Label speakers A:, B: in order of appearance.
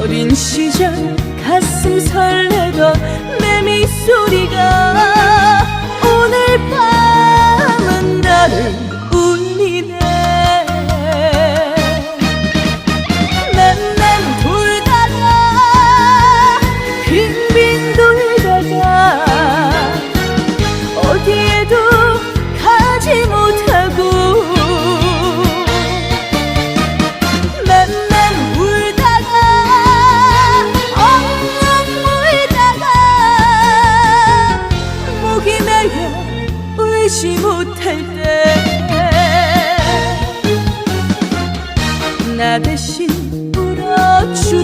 A: 어린 시절 가슴 쉬지 못할 때 나 대신 울어주라.